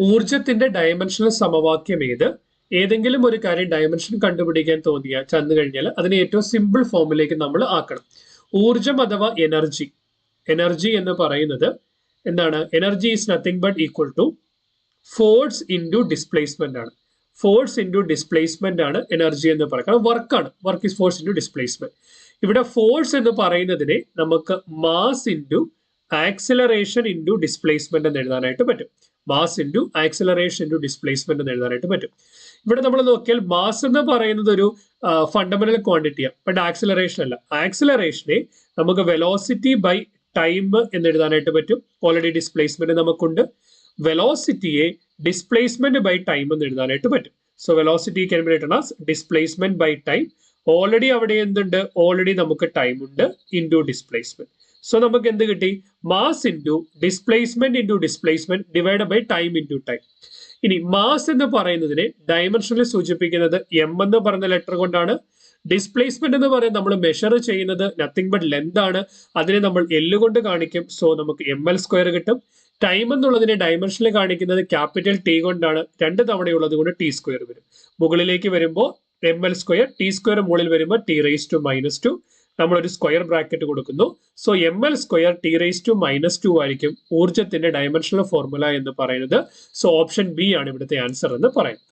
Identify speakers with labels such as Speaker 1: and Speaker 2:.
Speaker 1: ഊർജത്തിന്റെ dimensional സമവാക്യം ഏത്? ഏതെങ്കിലും ഒരു കാര്യം ഡയമെൻഷൻ കണ്ടുപിടിക്കാൻ തോന്നിയാൽ ചെന്ന് കഴിഞ്ഞാൽ അതിനെ ഏറ്റവും സിമ്പിൾ ഫോമിലേക്ക് നമ്മൾ ആക്കണം. ഊർജം അഥവാ എനർജി എനർജി എന്ന് പറയുന്നത് എന്താണ്? Energy is nothing but equal to force into displacement ആണ്. ഫോഴ്സ് ഇന്റു ഡിസ്പ്ലേസ്മെന്റ് ആണ് എനർജി എന്ന് പറയുന്നത്. വർക്ക് വർക്കാണ് work is force into displacement ഇവിടെ ഫോഴ്സ് എന്ന് പറയുന്നതിനെ നമുക്ക് mass into acceleration into displacement എന്ന് എഴുതാനായിട്ട് പറ്റും. Mass into acceleration into displacement എന്ന് എഴുതാനായിട്ട് പറ്റും. ഇവിടെ നമ്മൾ നോക്കിയാൽ മാസ് എന്ന് പറയുന്നത് ഒരു ഫണ്ടമെന്റൽ ക്വാണ്ടിറ്റിയാണ് ബട്ട് ആക്സിലറേഷൻ അല്ല. ആക്സിലറേഷനെ നമുക്ക് വെലോസിറ്റി ബൈ ടൈം എന്ന് എഴുതാനായിട്ട് പറ്റും. ഓൾറെഡി ഡിസ്പ്ലേസ്മെന്റ് നമുക്കുണ്ട്. വെലോസിറ്റിയെ ഡിസ്പ്ലേസ്മെന്റ് ബൈ ടൈം എന്ന് എഴുതാനായിട്ട് പറ്റും. So velocity can be written as displacement by time already അവിടെ എന്തുണ്ട്? ഓൾറെഡി നമുക്ക് ടൈം ഉണ്ട് ഇന്റു ഡിസ്പ്ലേസ്മെന്റ് സോ നമുക്ക് എന്ത് കിട്ടി? Mass into displacement into displacement divide by time into time ഇനി മാസ് എന്ന് പറയുന്നതിനെ ഡയമെൻഷനിൽ സൂചിപ്പിക്കുന്നത് എം എന്ന് പറയുന്ന ലെറ്റർ കൊണ്ടാണ്. ഡിസ്പ്ലേസ്മെന്റ് എന്ന് പറയുന്നത് നമ്മൾ മെഷർ ചെയ്യുന്നത് നത്തിങ് ബട്ട് ലെന്ത് ആണ്. അതിനെ നമ്മൾ എല്ല് കൊണ്ട് കാണിക്കും. സോ നമുക്ക് എം എൽ സ്ക്വയർ കിട്ടും. ടൈം എന്നുള്ളതിനെ ഡയമെൻഷനിൽ കാണിക്കുന്നത് ക്യാപിറ്റൽ ടി കൊണ്ടാണ്. രണ്ട് തവണയുള്ളത് കൊണ്ട് ടി സ്ക്വയർ വരും. മുകളിലേക്ക് വരുമ്പോൾ M L square T square മുകളിൽ വരുമ്പോൾ T raise to minus two നമ്മൾ ഒരു സ്ക്വയർ ബ്രാക്കറ്റ് കൊടുക്കുന്നു. So M L square T raise to minus two ആയിരിക്കും ഊർജത്തിന്റെ ഡയമെൻഷണൽ ഫോർമുല എന്ന് പറയുന്നത്. സോ ഓപ്ഷൻ ബി ആണ് ഇവിടുത്തെ ആൻസർ എന്ന് പറയുന്നത്.